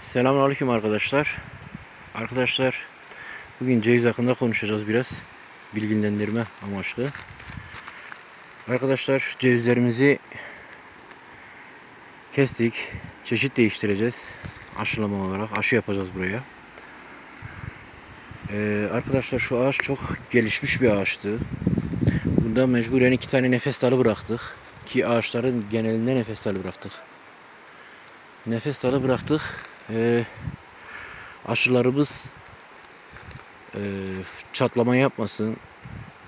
Selamünaleyküm arkadaşlar. Arkadaşlar bugün ceviz hakkında konuşacağız biraz. Bilgilendirme amaçlı. Arkadaşlar cevizlerimizi kestik. Çeşit değiştireceğiz. Aşılama olarak aşı yapacağız buraya. Ee, arkadaşlar şu ağaç çok gelişmiş bir ağaçtı. Bunda mecburen iki tane nefes dalı bıraktık. Ki ağaçların genelinde nefes dalı bıraktık. Nefes dalı bıraktık. Ee, aşılarımız e, çatlama yapmasın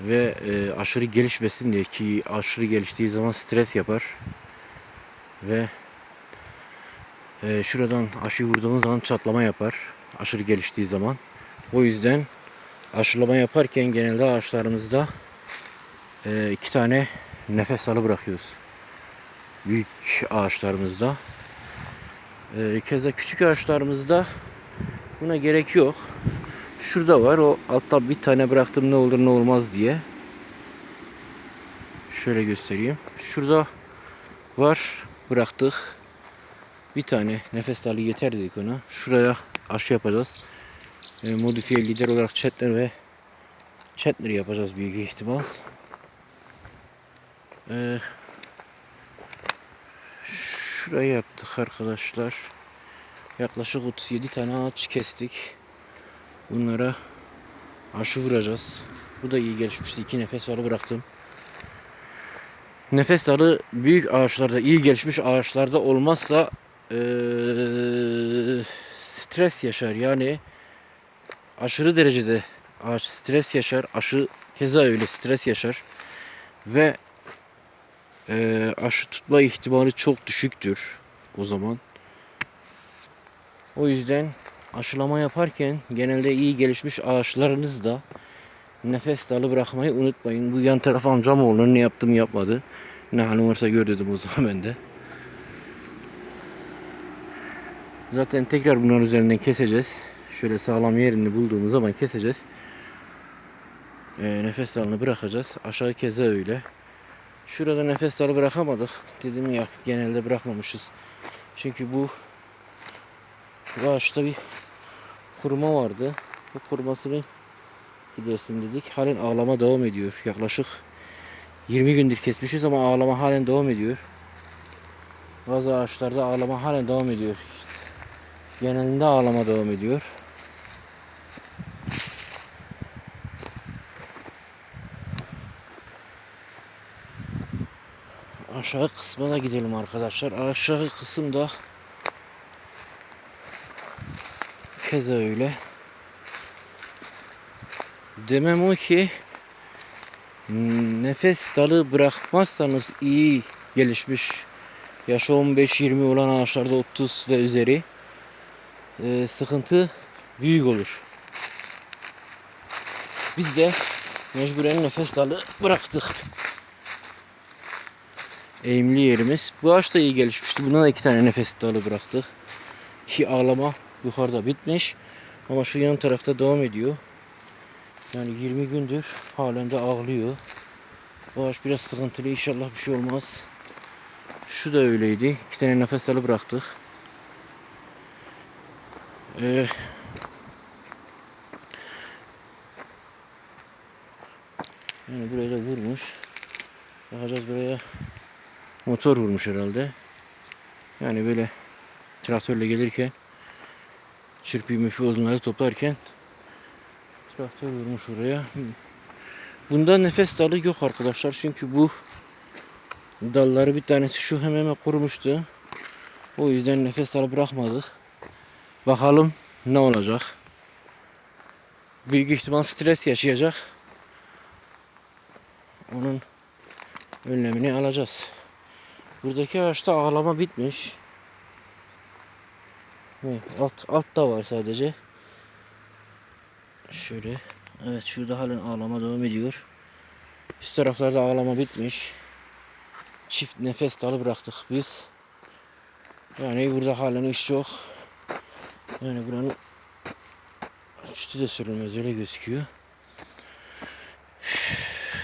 ve e, aşırı gelişmesin diye ki aşırı geliştiği zaman stres yapar ve e, şuradan aşı vurduğumuz zaman çatlama yapar aşırı geliştiği zaman. O yüzden aşılama yaparken genelde ağaçlarımızda e, iki tane nefes dalı bırakıyoruz. Büyük ağaçlarımızda. Ee, keza küçük ağaçlarımızda buna gerek yok. Şurada var o altta bir tane bıraktım ne olur ne olmaz diye. Şöyle göstereyim. Şurada var bıraktık. Bir tane nefes dalı yeter dedik ona. Şuraya aşı yapacağız. Ee, modifiye lider olarak Chetler ve Chetler yapacağız büyük ihtimal. Ee, Şurayı yaptık arkadaşlar. Yaklaşık 37 tane ağaç kestik. Bunlara aşı vuracağız. Bu da iyi gelişmişti. İki nefes dalı bıraktım. Nefes dalı büyük ağaçlarda, iyi gelişmiş ağaçlarda olmazsa eee, stres yaşar. Yani aşırı derecede ağaç stres yaşar. Aşı keza öyle stres yaşar. Ve e, aşı tutma ihtimali çok düşüktür o zaman. O yüzden aşılama yaparken genelde iyi gelişmiş ağaçlarınızda nefes dalı bırakmayı unutmayın. Bu yan taraf amcam oğlu ne yaptım yapmadı. Ne halim varsa gör dedim o zaman ben de. Zaten tekrar bunların üzerinden keseceğiz. Şöyle sağlam yerini bulduğumuz zaman keseceğiz. E, nefes dalını bırakacağız. Aşağı keze öyle. Şurada nefes dalı bırakamadık. Dedim ya genelde bırakmamışız. Çünkü bu bu ağaçta bir kuruma vardı. Bu kurumasını gidersin dedik. Halen ağlama devam ediyor. Yaklaşık 20 gündür kesmişiz ama ağlama halen devam ediyor. Bazı ağaçlarda ağlama halen devam ediyor. Genelinde ağlama devam ediyor. Aşağı kısmına gidelim arkadaşlar. Aşağı kısımda keza öyle. Demem o ki nefes dalı bırakmazsanız iyi gelişmiş yaşı 15-20 olan ağaçlarda 30 ve üzeri e, sıkıntı büyük olur. Biz de mecburen nefes dalı bıraktık eğimli yerimiz. Bu ağaç da iyi gelişmişti. Buna da iki tane nefes dalı bıraktık. Ki ağlama yukarıda bitmiş. Ama şu yan tarafta devam ediyor. Yani 20 gündür halen de ağlıyor. Bu ağaç biraz sıkıntılı. İnşallah bir şey olmaz. Şu da öyleydi. İki tane nefes dalı bıraktık. Ee, yani buraya da vurmuş. Bakacağız buraya motor vurmuş herhalde. Yani böyle traktörle gelirken çırpı müfü odunları toplarken traktör vurmuş oraya. Bunda nefes dalı yok arkadaşlar. Çünkü bu dalları bir tanesi şu hemen hemen kurumuştu. O yüzden nefes dalı bırakmadık. Bakalım ne olacak. Büyük ihtimal stres yaşayacak. Onun önlemini alacağız. Buradaki ağaçta ağlama bitmiş. Evet, alt, altta var sadece. Şöyle. Evet şurada halen ağlama devam ediyor. Üst taraflarda ağlama bitmiş. Çift nefes dalı bıraktık biz. Yani burada halen iş yok. Yani buranın üstü de sürülmez öyle gözüküyor.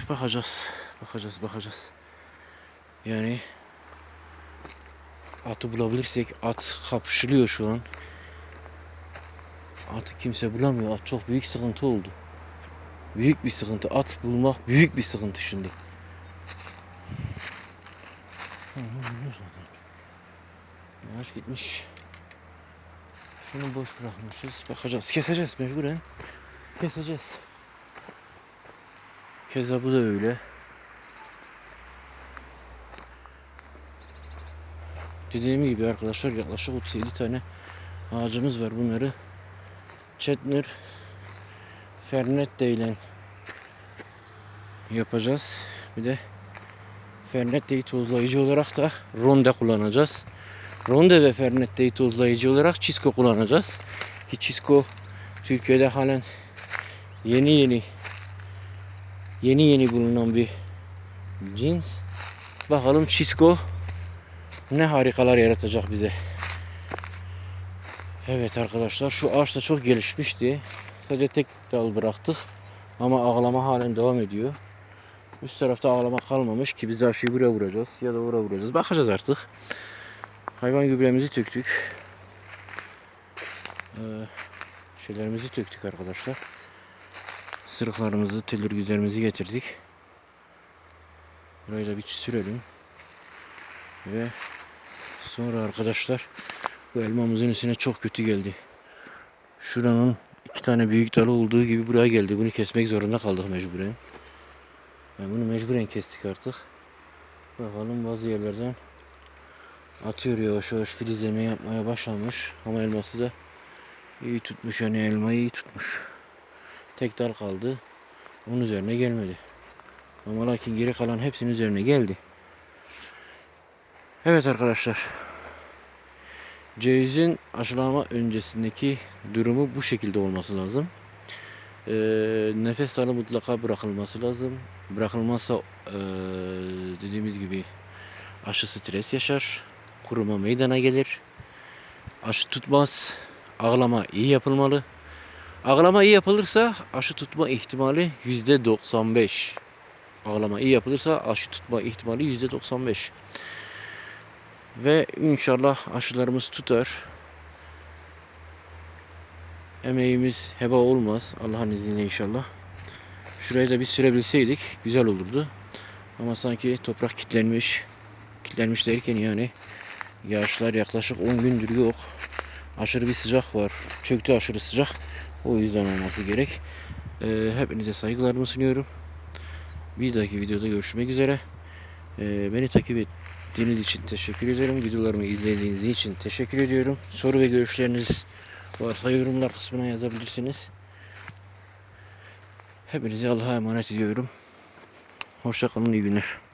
Bakacağız. Bakacağız bakacağız. Yani atı bulabilirsek at kapışılıyor şu an. Atı kimse bulamıyor. At çok büyük sıkıntı oldu. Büyük bir sıkıntı. At bulmak büyük bir sıkıntı şimdi. Yavaş gitmiş. Şunu boş bırakmışız. Bakacağız. Keseceğiz mecburen. Keseceğiz. Keza bu da öyle. Dediğim gibi arkadaşlar yaklaşık 37 tane ağacımız var. Bunları Chetner Fernette ile yapacağız. Bir de Fernette'yi tozlayıcı olarak da Ronde kullanacağız. Ronde ve Fernette'yi tozlayıcı olarak Cisco kullanacağız. Ki Cisco Türkiye'de halen yeni yeni yeni yeni bulunan bir cins. Bakalım Cisco ne harikalar yaratacak bize. Evet arkadaşlar şu ağaç da çok gelişmişti. Sadece tek dal bıraktık. Ama ağlama halen devam ediyor. Üst tarafta ağlama kalmamış ki biz aşıyı buraya vuracağız ya da oraya vuracağız. Bakacağız artık. Hayvan gübremizi töktük. Ee, şeylerimizi töktük arkadaşlar. Sırıklarımızı, telürgüzlerimizi getirdik. Burayı da bir sürelim. Ve sonra arkadaşlar bu elmamızın üstüne çok kötü geldi. Şuranın iki tane büyük dalı olduğu gibi buraya geldi. Bunu kesmek zorunda kaldık mecburen. Yani bunu mecburen kestik artık. Bakalım bazı yerlerden atıyor yavaş yavaş filizleme yapmaya başlamış. Ama elması da iyi tutmuş yani elmayı iyi tutmuş. Tek dal kaldı. Onun üzerine gelmedi. Ama lakin geri kalan hepsinin üzerine geldi. Evet arkadaşlar. Cevizin aşılama öncesindeki durumu bu şekilde olması lazım. Ee, nefes dalı mutlaka bırakılması lazım. Bırakılmazsa ee, dediğimiz gibi aşı stres yaşar. Kuruma meydana gelir. Aşı tutmaz. Ağlama iyi yapılmalı. Ağlama iyi yapılırsa aşı tutma ihtimali yüzde 95. Ağlama iyi yapılırsa aşı tutma ihtimali yüzde 95. Ve inşallah aşılarımız tutar. Emeğimiz heba olmaz. Allah'ın izniyle inşallah. Şurayı da bir sürebilseydik güzel olurdu. Ama sanki toprak kitlenmiş. Kitlenmiş derken yani yağışlar yaklaşık 10 gündür yok. Aşırı bir sıcak var. Çöktü aşırı sıcak. O yüzden olması gerek. Ee, hepinize saygılarımı sunuyorum. Bir dahaki videoda görüşmek üzere. Ee, beni takip ettiğiniz için teşekkür ederim. Videolarımı izlediğiniz için teşekkür ediyorum. Soru ve görüşleriniz varsa yorumlar kısmına yazabilirsiniz. Hepinizi Allah'a emanet ediyorum. Hoşçakalın, iyi günler.